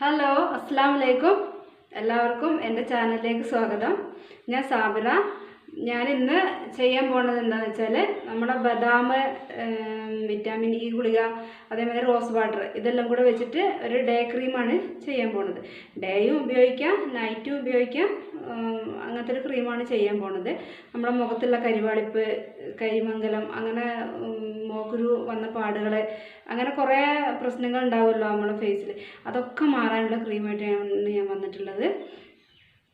Hello അസ്സാം വലൈക്കും എല്ലാവർക്കും എന്റെ ചാനലിലേക്ക് സ്വാഗതം. ഞാൻ സാബിറ. ഞാൻ ഇന്ന് ചെയ്യാൻ പോണത് എന്താണെന്ന് വെച്ചാൽ നമ്മുടെ ബദാം വിറ്റാമിൻ ഇ ഗുളിക അതേമാതിരി റോസ് വാട്ടർ ഇതെല്ലാം കൂടെ വെച്ചിട്ട് ഒരു ഡേ ക്രീമാണ് ചെയ്യാൻ പോണത് ഡേയും ഉപയോഗിക്കാം നൈറ്റും ഉപയോഗിക്കാം. അങ്ങനത്തെ ഒരു ക്രീമാണ് ചെയ്യാൻ പോണത്. നമ്മുടെ മുഖത്തുള്ള കരിവാളിപ്പ് കരിമംഗലം അങ്ങനെ മോക്കുരു വന്ന പാടുകൾ അങ്ങനെ കുറേ പ്രശ്നങ്ങൾ ഉണ്ടാവുമല്ലോ നമ്മുടെ ഫേസിൽ അതൊക്കെ മാറാനുള്ള ക്രീമായിട്ടാണ് ഞാൻ വന്നിട്ടുള്ളത്.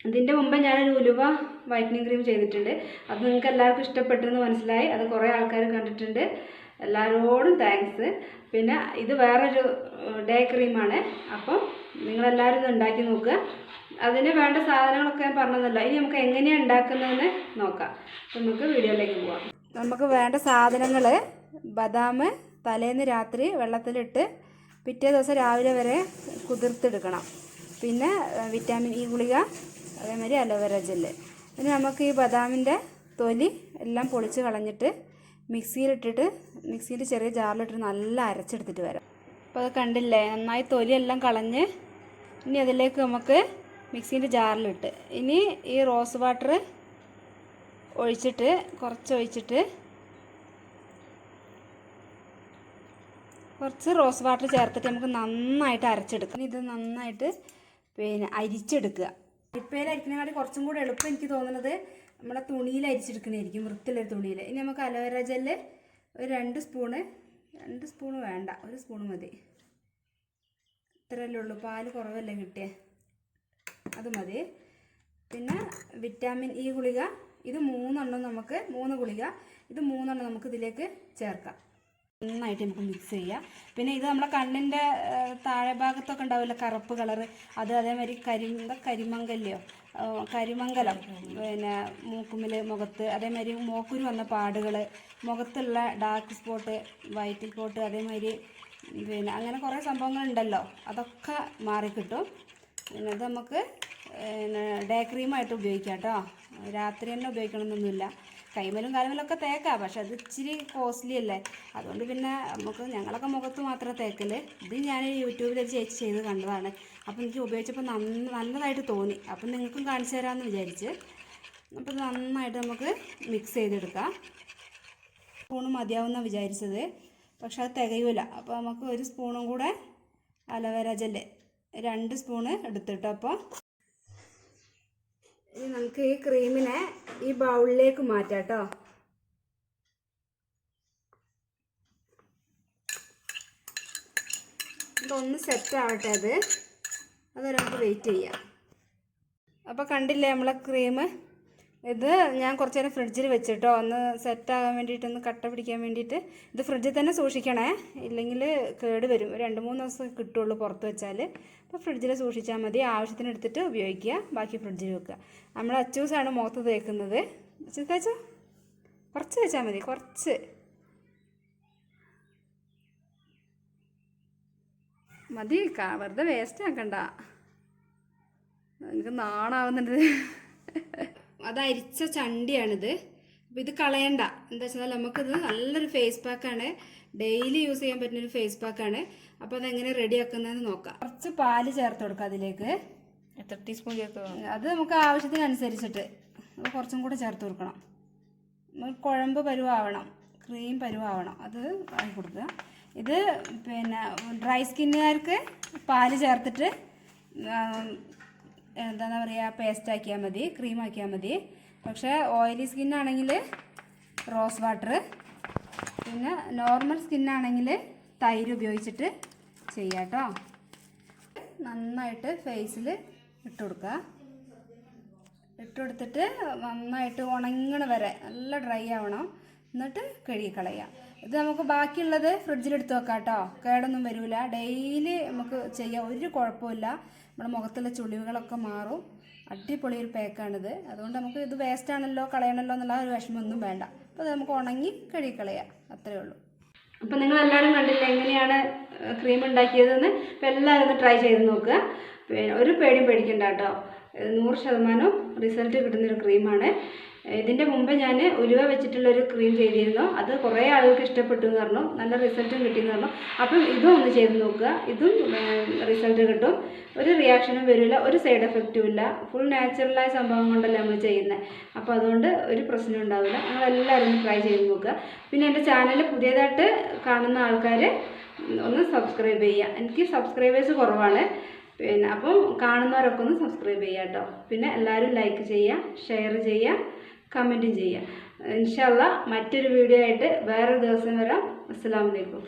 ഇതിന്റെ മുമ്പ് ഞാനൊരു ഉലുവ വൈറ്റനിങ് ക്രീം ചെയ്തിട്ടുണ്ട്. അത് നിങ്ങൾക്ക് എല്ലാവർക്കും ഇഷ്ടപ്പെട്ടെന്ന് മനസ്സിലായി. അത് കുറേ ആൾക്കാർ കണ്ടിട്ടുണ്ട്. എല്ലാവരോടും താങ്ക്സ് പിന്നെ ഇത് വേറൊരു ഡേ ക്രീമാണ് അപ്പം നിങ്ങളെല്ലാവരും ഇത് ഉണ്ടാക്കി നോക്കുക. അതിന് വേണ്ട സാധനങ്ങളൊക്കെ ഞാൻ പറഞ്ഞതല്ല. ഇനി നമുക്ക് എങ്ങനെയാണ് ഉണ്ടാക്കുന്നതെന്ന് നോക്കാം. നമുക്ക് വീഡിയോയിലേക്ക് പോവാം. നമുക്ക് വേണ്ട സാധനങ്ങൾ ബദാം തലേന്ന് രാത്രി വെള്ളത്തിലിട്ട് പിറ്റേ ദിവസം രാവിലെ വരെ കുതിർത്തെടുക്കണം. പിന്നെ വിറ്റാമിൻ ഇ ഗുളിക അതേമാതിരി അലോവേര ജെല്ല് ഇനി നമുക്ക് ഈ ബദാമിന്റെ തൊലി എല്ലാം പൊളിച്ച് കളഞ്ഞിട്ട് മിക്സിയിലിട്ടിട്ട് മിക്സിന്റെ ചെറിയ ജാറിലിട്ടിട്ട് നല്ല അരച്ചെടുത്തിട്ട് വരാം. അപ്പോൾ അത് കണ്ടില്ലേ? നന്നായി തൊലിയെല്ലാം കളഞ്ഞ് ഇനി അതിലേക്ക് നമുക്ക് മിക്സീന്റെ ജാറിലിട്ട്. ഇനി ഈ റോസ് വാട്ടർ ഒഴിച്ചിട്ട് കുറച്ച് ഒഴിച്ചിട്ട് കുറച്ച് റോസ് വാട്ടർ ചേർത്തിട്ട് നമുക്ക് നന്നായിട്ട് അരച്ചെടുക്കാം. ഇത് നന്നായിട്ട് പിന്നെ അരിച്ചെടുക്കുക. ഇപ്പയിൽ അരിക്കുന്നതിനാട്ടി കുറച്ചും കൂടെ എളുപ്പം എനിക്ക് തോന്നുന്നത് നമ്മുടെ തുണിയിൽ അരിച്ചെടുക്കണമായിരിക്കും വൃത്തിയുള്ളൊരു തുണിയിൽ. ഇനി നമുക്ക് അലോവേര ജെല്ല് ഒരു രണ്ട് സ്പൂണ് രണ്ട് സ്പൂണ് വേണ്ട ഒരു സ്പൂണ് മതി. ഇത്രയല്ലേ ഉള്ളൂ. പാൽ കുറവല്ലേ കിട്ടിയേ? അത് മതി. പിന്നെ വിറ്റാമിൻ ഇ ഗുളിക ഇത് മൂന്നെണ്ണം നമുക്ക് മൂന്ന് ഗുളിക ഇത് മൂന്നെണ്ണം നമുക്ക് ഇതിലേക്ക് ചേർക്കാം. നന്നായിട്ട് നമുക്ക് മിക്സ് ചെയ്യാം. പിന്നെ ഇത് നമ്മുടെ കണ്ണിന്റെ താഴെ ഭാഗത്തൊക്കെ ഉണ്ടാവില്ല കറുപ്പ് കളറ് അത് അതേമാതിരി കരി കരിമങ്കല്ലോ കരിമംഗലം പിന്നെ മൂക്കുമ്മിൽ മുഖത്ത് അതേമാതിരി മോക്കുരു വന്ന പാടുകൾ മുഖത്തുള്ള ഡാർക്ക് സ്പോട്ട് വൈറ്റ് സ്പോട്ട് അതേമാതിരി പിന്നെ അങ്ങനെ കുറേ സംഭവങ്ങളുണ്ടല്ലോ. അതൊക്കെ മാറിക്കിട്ടും. പിന്നെ ഇത് നമുക്ക് ഡേ ക്രീമായിട്ട് ഉപയോഗിക്കാം കേട്ടോ രാത്രി തന്നെ ഉപയോഗിക്കണമെന്നൊന്നുമില്ല കൈമലും കാലുമലൊക്കെ തേക്കാം പക്ഷെ അത് ഇച്ചിരി കോസ്റ്റ്ലി അല്ലേ? അതുകൊണ്ട് പിന്നെ നമുക്ക് ഞങ്ങളൊക്കെ മുഖത്ത് മാത്രം തേക്കൽ. ഇത് ഞാൻ യൂട്യൂബിൽ ഒരു ചേച്ചി ചെയ്ത് കണ്ടതാണ്. അപ്പോൾ എനിക്ക് ഉപയോഗിച്ചപ്പോൾ നന്ന നല്ലതായിട്ട് തോന്നി. അപ്പം നിങ്ങൾക്കും കാണിച്ചു തരാമെന്ന് വിചാരിച്ച് അപ്പോൾ നന്നായിട്ട് നമുക്ക് മിക്സ് ചെയ്തെടുക്കാം. സ്പൂണ് മതിയാവുന്ന വിചാരിച്ചത്. പക്ഷെ അത് തികയൂല. അപ്പോൾ നമുക്ക് ഒരു സ്പൂണും കൂടെ അലവേര ജെല്ല് രണ്ട് സ്പൂണ് എടുത്തിട്ടോ അപ്പോൾ ഇനി നമുക്ക് ഈ ക്രീമിനെ ഈ ബൗളിലേക്ക് മാറ്റാം കേട്ടോ. ഇതൊന്ന് സെറ്റ് ആവട്ടെ അത്. അതുവരെ നമുക്ക് വെയിറ്റ് ചെയ്യാം. അപ്പോൾ കണ്ടില്ലേ നമ്മളെ ക്രീം ഇത് ഞാൻ കുറച്ച് നേരം ഫ്രിഡ്ജിൽ വെച്ചിട്ടോ ഒന്ന് സെറ്റ് ആകാൻ വേണ്ടിയിട്ട് ഒന്ന് കട്ട പിടിക്കാൻ വേണ്ടിയിട്ട് ഇത് ഫ്രിഡ്ജിൽ തന്നെ സൂക്ഷിക്കണേ. ഇല്ലെങ്കിൽ കേട് വരും. രണ്ട് മൂന്ന് ദിവസം കിട്ടുള്ളൂ പുറത്ത് വെച്ചാൽ അപ്പോൾ ഫ്രിഡ്ജിൽ സൂക്ഷിച്ചാൽ മതി. ആവശ്യത്തിന് എടുത്തിട്ട് ഉപയോഗിക്കുക. ബാക്കി ഫ്രിഡ്ജിൽ വെക്കുക. നമ്മൾ അച്ചൂസാണ് മുഖത്ത് തേക്കുന്നത്. തേച്ചോ? കുറച്ച് വെച്ചാൽ മതി. കുറച്ച്. മതി. വെറുതെ വേസ്റ്റ് ആക്കണ്ട. എനിക്ക് നാണാവുന്നുണ്ട്. അത് അരിച്ച ചണ്ടിയാണിത്. അപ്പോൾ ഇത് കളയണ്ട. എന്താ വെച്ചാൽ നമുക്കിത് നല്ലൊരു ഫേസ് പാക്കാണ് ഡെയിലി യൂസ് ചെയ്യാൻ പറ്റുന്ന ഒരു ഫേസ് പാക്കാണ് അപ്പോൾ അതെങ്ങനെ റെഡി ആക്കുന്നതെന്ന് നോക്കാം. കുറച്ച് പാൽ ചേർത്ത് കൊടുക്കാം അതിലേക്ക്. എത്ര ടീസ്പൂൺ ചേർത്ത് അത് നമുക്ക് ആവശ്യത്തിനനുസരിച്ചിട്ട് കുറച്ചും കൂടെ ചേർത്ത് കൊടുക്കണം. കുഴമ്പ് പരുവാവണം. ക്രീം പരുവാവണം. അത് ആക്കി കൊടുക്കുക. ഇത് പിന്നെ ഡ്രൈ സ്കിന്നുകാർക്ക് പാൽ ചേർത്തിട്ട് എന്താ പറയുക പേസ്റ്റ് ആക്കിയാൽ മതി ക്രീം ആക്കിയാൽ മതി. പക്ഷേ ഓയിലി സ്കിന്നാണെങ്കിൽ റോസ് വാട്ടർ പിന്നെ നോർമൽ സ്കിന്നാണെങ്കിൽ തൈര് ഉപയോഗിച്ചിട്ട് ചെയ്യാം കേട്ടോ നന്നായിട്ട് ഫേസിൽ ഇട്ട് കൊടുക്കുക. ഇട്ട് കൊടുത്തിട്ട് നന്നായിട്ട് ഉണങ്ങണ വരെ നല്ല ഡ്രൈ ആവണം. എന്നിട്ട് കഴുകി കളയാം ഇത് നമുക്ക് ബാക്കിയുള്ളത് ഫ്രിഡ്ജിലെടുത്ത് വെക്കാം കേട്ടോ കേടൊന്നും വരില്ല ഡെയിലി നമുക്ക് ചെയ്യാം. ഒരു കുഴപ്പമില്ല. നമ്മുടെ മുഖത്തുള്ള ചുളിവുകളൊക്കെ മാറും. അടിപൊളി ഒരു പാക്കാണിത് അതുകൊണ്ട് നമുക്ക് ഇത് വേസ്റ്റ് ആണല്ലോ കളയണല്ലോ എന്നുള്ള ഒരു വിഷമമൊന്നും വേണ്ട. അപ്പോൾ അത് നമുക്ക് ഉണങ്ങി കഴുകി കളയാം അത്രയേ ഉള്ളൂ. അപ്പോൾ നിങ്ങൾ എല്ലാവരും കണ്ടില്ല എങ്ങനെയാണ് ക്രീം ഉണ്ടാക്കിയതെന്ന്? അപ്പോൾ എല്ലാവരും ഒന്ന് ട്രൈ ചെയ്ത് നോക്കുക. ഒരു പേടിയും പേടിക്കണ്ട കേട്ടോ. നൂറ് ശതമാനം റിസൾട്ട് കിട്ടുന്നൊരു ക്രീമാണ് ഇതിന്റെ മുമ്പ് ഞാൻ ഉലുവ വെച്ചിട്ടുള്ളൊരു ക്രീം ചെയ്തിരുന്നു. അത് കുറേ ആളുകൾക്ക് ഇഷ്ടപ്പെട്ടു എന്ന് പറഞ്ഞു. നല്ല റിസൾട്ടും കിട്ടിയെന്ന് പറഞ്ഞു. അപ്പം ഇതും ഒന്ന് ചെയ്ത് നോക്കുക. ഇതും റിസൾട്ട് കിട്ടും. ഒരു റിയാക്ഷനും വരില്ല. ഒരു സൈഡ് എഫക്റ്റും ഇല്ല. ഫുൾ നാച്ചുറലായ സംഭവം കൊണ്ടല്ല നമ്മൾ ചെയ്യുന്നത് അപ്പോൾ അതുകൊണ്ട് ഒരു പ്രശ്നം ഉണ്ടാവില്ല. നിങ്ങളെല്ലാവരും ട്രൈ ചെയ്ത് നോക്കുക. പിന്നെ എന്റെ ചാനൽ പുതിയതായിട്ട് കാണുന്ന ആൾക്കാർ ഒന്ന് സബ്സ്ക്രൈബ് ചെയ്യുക. എനിക്ക് സബ്സ്ക്രൈബേഴ്സ് കുറവാണ്. പിന്നെ അപ്പം കാണുന്നവരൊക്കെ ഒന്ന് സബ്സ്ക്രൈബ് ചെയ്യാം കേട്ടോ. പിന്നെ എല്ലാവരും ലൈക്ക് ചെയ്യുക ഷെയർ ചെയ്യുക. കമന്റും ചെയ്യുക. ഇൻഷല്ല മറ്റൊരു വീഡിയോ ആയിട്ട് വേറൊരു ദിവസം വരാം. അസ്സാം വലൈക്കും